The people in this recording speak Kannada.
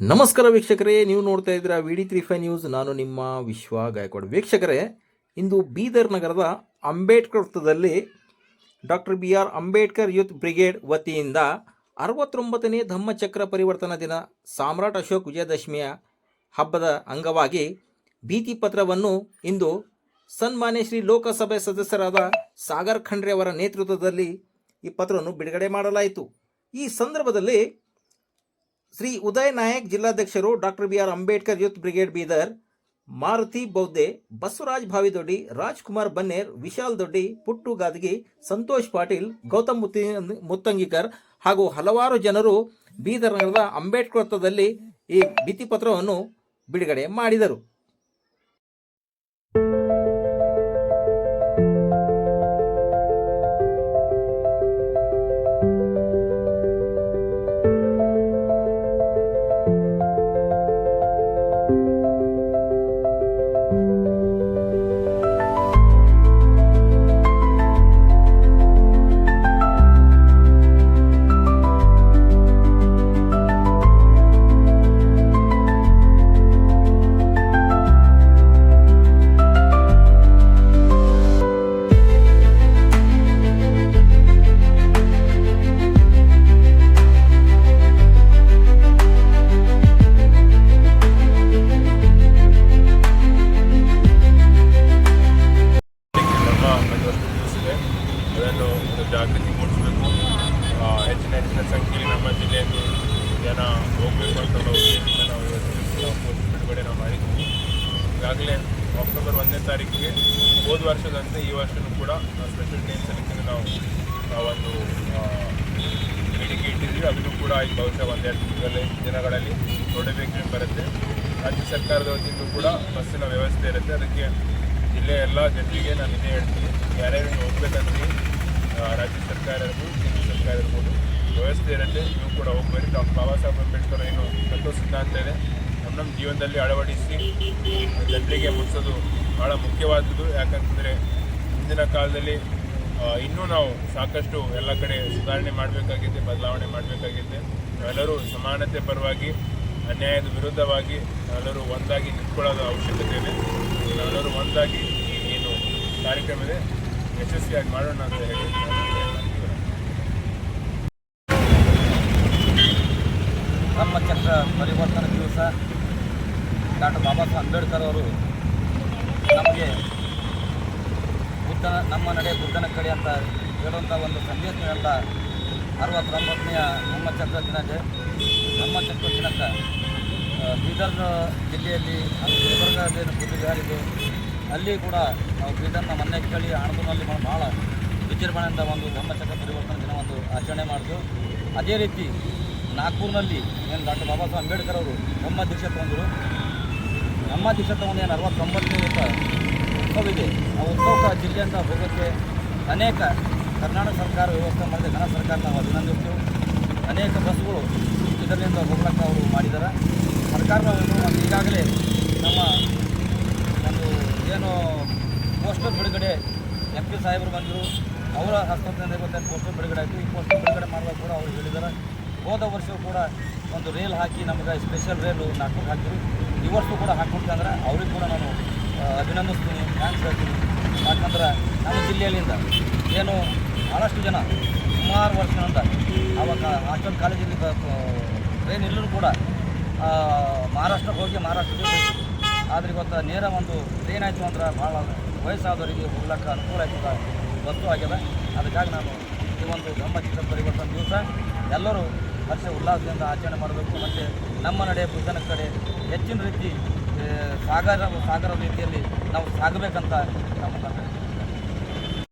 ನಮಸ್ಕಾರ ವೀಕ್ಷಕರೇ, ನೀವು ನೋಡ್ತಾ ಇದ್ದೀರಾ V D three five news ನಾನು ನಿಮ್ಮ ವಿಶ್ವ ಗಾಯಕೋಡ್ ವೀಕ್ಷಕರೇ, ಇಂದು ಬೀದರ್ ನಗರದ ಅಂಬೇಡ್ಕರ್ ವೃತ್ತದಲ್ಲಿ doctor B R Ambedkar youth brigade ವತಿಯಿಂದ ಅರವತ್ತೊಂಬತ್ತನೇ ಧಮ್ಮಚಕ್ರ ಪರಿವರ್ತನಾ ದಿನ ಸಾಮ್ರಾಟ್ ಅಶೋಕ್ ವಿಜಯದಶಮಿಯ ಹಬ್ಬದ ಅಂಗವಾಗಿ ಭೀತಿ ಪತ್ರವನ್ನು ಇಂದು ಸನ್ಮಾನ್ಯ ಶ್ರೀ ಲೋಕಸಭೆ ಸದಸ್ಯರಾದ ಸಾಗರ್ ಖಂಡ್ರೆ ಅವರ ನೇತೃತ್ವದಲ್ಲಿ ಈ ಪತ್ರವನ್ನು ಬಿಡುಗಡೆ ಮಾಡಲಾಯಿತು. ಈ ಸಂದರ್ಭದಲ್ಲಿ Shri Uday Nayak ಜಿಲ್ಲಾಧ್ಯಕ್ಷರು doctor B R Ambedkar youth brigade Bidar, Maruti Boudde Basavaraj Bhavidoddi, Rajkumar Banner, Vishal Doddi, Puttu Gadagi, Santosh Patil, Gautam Mutti Muttangikar ಹಾಗೂ ಹಲವಾರು ಜನರು ಬೀದರ್ ನಗರದ ಅಂಬೇಡ್ಕರ್ ಈ ಭಿತ್ತಿಪತ್ರವನ್ನು ಬಿಡುಗಡೆ ಮಾಡಿದರು. ಅದನ್ನು ಒಂದು ಜಾಗೃತಿ ಮೂಡಿಸಬೇಕು. ಹೆಚ್ಚಿನ ಹೆಚ್ಚಿನ ಸಂಖ್ಯೆಯಲ್ಲಿ ನಮ್ಮ ಜಿಲ್ಲೆಯಲ್ಲಿ ಜನ ಹೋಗಬೇಕು ಅಂತ ನಾವು ಇವತ್ತು ಬಿಡುಗಡೆ ನಾವು ಮಾಡಿದ್ದೀವಿ ಈಗಾಗಲೇ ಅಕ್ಟೋಬರ್ ಒಂದನೇ ತಾರೀಕಿಗೆ ಹೋದ ವರ್ಷದಂತೆ ಈ ವರ್ಷವೂ ಕೂಡ ಸ್ಪೆಷಲ್ ಟ್ರೈನ್ ಸೆಲೆಕ್ಷನ್ ನಾವು ಒಂದು ಬೇಡಿಕೆ ಇಟ್ಟಿದ್ದೀವಿ. ಅದನ್ನು ಕೂಡ ಈ ಬಹುಶಃ ಒಂದೆರಡು ತಿಂಗಳಲ್ಲಿ ದಿನಗಳಲ್ಲಿ ನೋಡಬೇಕು ಬರುತ್ತೆ. ರಾಜ್ಯ ಸರ್ಕಾರದ ವತಿಯಿಂದ ಕೂಡ ಬಸ್ಸಿನ ವ್ಯವಸ್ಥೆ ಇರುತ್ತೆ. ಅದಕ್ಕೆ ಜಿಲ್ಲೆಯ ಎಲ್ಲ ಜನರಿಗೆ ನಾನು ಇದೇ ಹೇಳ್ತೀನಿ. ಯಾರ್ಯಾರು ಹೋಗ್ಬೇಕಂದ್ರೆ ರಾಜ್ಯ ಸರ್ಕಾರ ಇರ್ಬೋದು ಕೇಂದ್ರ ಸರ್ಕಾರ ಇರ್ಬೋದು ವ್ಯವಸ್ಥೆ ಇರುತ್ತೆ. ನೀವು ಕೂಡ ಹೋಗ್ಬೇಕು ಡಾಕ್ಟರ್ ಬಾಬಾ ಸಾಹೇಬ್ ಅಂಬೇಡ್ಕರ್ ಏನು ತತ್ವ ಸಿದ್ಧಾಂತ ಇದೆ. ನಮ್ಮ ನಮ್ಮ ಜೀವನದಲ್ಲಿ ಅಳವಡಿಸಿ ಜನರಿಗೆ ಮುಟ್ಟಿಸೋದು ಭಾಳ ಮುಖ್ಯವಾದದ್ದು. ಯಾಕಂತಂದರೆ ಹಿಂದಿನ ಕಾಲದಲ್ಲಿ ಇನ್ನೂ ನಾವು ಸಾಕಷ್ಟು ಎಲ್ಲ ಕಡೆ ಸುಧಾರಣೆ ಮಾಡಬೇಕಾಗಿದೆ ಬದಲಾವಣೆ ಮಾಡಬೇಕಾಗಿದೆ ನಾವೆಲ್ಲರೂ ಸಮಾನತೆ ಪರವಾಗಿ, ಅನ್ಯಾಯದ ವಿರುದ್ಧವಾಗಿ ನಾವೆಲ್ಲರೂ ಒಂದಾಗಿ ನಿಂತ್ಕೊಳ್ಳೋದು ಅವಶ್ಯಕತೆ ಇದೆ. ನಾವೆಲ್ಲರೂ ಒಂದಾಗಿ ಏನು ಕಾರ್ಯಕ್ರಮ ಇದೆ. ಯಶಸ್ವಿಯಾಗಿ ಮಾಡೋಣ ಅಂತ ಹೇಳಿ. ನಮ್ಮ ಪರಿವರ್ತನೆ ದಿವಸ ಡಾಕ್ಟರ್ ಬಾಬಾ ಸಾಹೇಬ್ ಅಂಬೇಡ್ಕರ್ ಅವರು ನಮಗೆ ಬುದ್ಧನ, ನಮ್ಮ ನಡೆ ಬುದ್ಧನ ಕಡೆ ಅಂತ ಹೇಳುವಂಥ ಒಂದು ಸಂದೇಶ ಅಂತ ಅರವತ್ತೊಂಬತ್ತನೆಯ ನಮ್ಮ ಚಕ್ರ ದಿನಕ್ಕೆ ನಮ್ಮ ದಿನಕ್ಕೆ ಬೀದರ್ ಜಿಲ್ಲೆಯಲ್ಲಿ ಗುಲ್ಬರ್ಗದಲ್ಲಿ ಬುದ್ಧಿಗಾರಿದೆ ಅಲ್ಲಿ ಕೂಡ ನಾವು ಬೀದರ್ನ ಮೊನ್ನೆ ಕೇಳಿ ಹಣದಲ್ಲಿ ಭಾಳ ವಿಜೃಂಭಣೆಯಿಂದ ಒಂದು ಧರ್ಮಚಕ್ರ ಪರಿವರ್ತನೆ ದಿನ ಒಂದು ಆಚರಣೆ ಮಾಡಿದ್ರು ಅದೇ ರೀತಿ ನಾಗ್ಪುರ್ನಲ್ಲಿ ಏನು ಡಾಕ್ಟರ್ ಬಾಬಾ ಸಾಹೇಬ್ ಅಂಬೇಡ್ಕರ್ ಅವರು ನಮ್ಮ ದೀಕ್ಷೆ ತಗೊಂಡ್ರು ನಮ್ಮ ದೀಕ್ಷೆ ತಗೊಂಡು ಏನು ಅರವತ್ತೊಂಬತ್ತನೇ ಉತ್ಸವವಿದೆ ಆ ಉತ್ಸವಕ್ಕೆ ಜಿಲ್ಲೆಯಿಂದ ಹೋಗೋಕ್ಕೆ ಅನೇಕ ಕರ್ನಾಟಕ ಸರ್ಕಾರ ವ್ಯವಸ್ಥೆ ಮಾಡಿದೆ. ಘನ ಸರ್ಕಾರ ನಾವು ಅಭಿನಂದಿಸ್ತೀವಿ. ಅನೇಕ ಬಸ್ಗಳು ಇದರಿಂದ ಹೋಗ್ಲಿಕ್ಕೆ ಅವರು ಮಾಡಿದ್ದಾರೆ ಸರ್ಕಾರದ ಮತ್ತು ಈಗಾಗಲೇ ನಮ್ಮ ಪೋಸ್ಟರ್ ಬಿಡುಗಡೆ ಎಂ ಪಿ ಸಾಹೇಬರು ಬಂದರು, ಅವರ ಹಸ್ತದಿಂದ ಇವತ್ತು ಪೋಸ್ಟರ್ ಬಿಡುಗಡೆ ಆಯಿತು. ಈ ಪೋಸ್ಟರ್ ಬಿಡುಗಡೆ ಮಾಡುವಾಗ ಕೂಡ ಅವರು ಹೇಳಿದ್ದಾರೆ. ಹೋದ ವರ್ಷವೂ ಕೂಡ ಒಂದು ರೇಲ್ ಹಾಕಿ ನಮಗೆ ಸ್ಪೆಷಲ್ ರೇಲು ನಾಲ್ಕು ಹಾಕಿದ್ರು. ಈ ವರ್ಷ ಕೂಡ ಹಾಕ್ಕೊಡ್ತೀನಿ ಅಂದ್ರೆ ಅವ್ರಿಗೆ ಕೂಡ ನಾನು ಅಭಿನಂದಿಸ್ತೀನಿ ಥ್ಯಾಂಕ್ಸ್ ಹೇಳ್ತೀನಿ. ಯಾಕಂದ್ರೆ ನಮ್ಮ ಜಿಲ್ಲೆಯಲ್ಲಿಂದ ಏನು ಭಾಳಷ್ಟು ಜನ ಸುಮಾರು ವರ್ಷಗಳಿಂದ ಆವಾಗ ಹಾಸ್ಟೆಲ್ ಕಾಲೇಜಲ್ಲಿ ಟ್ರೈನ್ ಇಲ್ಲರೂ ಕೂಡ ಮಹಾರಾಷ್ಟ್ರಕ್ಕೆ ಹೋಗಿ ಮಹಾರಾಷ್ಟ್ರಕ್ಕೆ ಆದರೆ ಇವತ್ತು ನೇರ ಒಂದು ಟ್ರೈನ್ ಆಯಿತು ಅಂದ್ರೆ ಭಾಳ ವಯಸ್ಸಾದವರಿಗೆ ಹೋಗ್ಲಿಕ್ಕೆ ಅನುಕೂಲ ಆಯ್ತದ ವಸ್ತು ಆಗ್ಯದ ಅದಕ್ಕಾಗಿ ನಾನು ಈ ಒಂದು ಬ್ರಹ್ಮಚಿತ್ರ ಪರಿವರ್ತನೆ ದಿವಸ ಎಲ್ಲರೂ ಹರ್ಷ ಉಲ್ಲಾಸದಿಂದ ಆಚರಣೆ ಮಾಡಬೇಕು. ಮತ್ತು ನಮ್ಮ ನಡೆ ಬುದ್ಧನ ಕಡೆ ಹೆಚ್ಚಿನ ರೀತಿ ಸಾಗರ ಸಾಗರ ರೀತಿಯಲ್ಲಿ ನಾವು ಸಾಗಬೇಕಂತ ನಮ್ಮ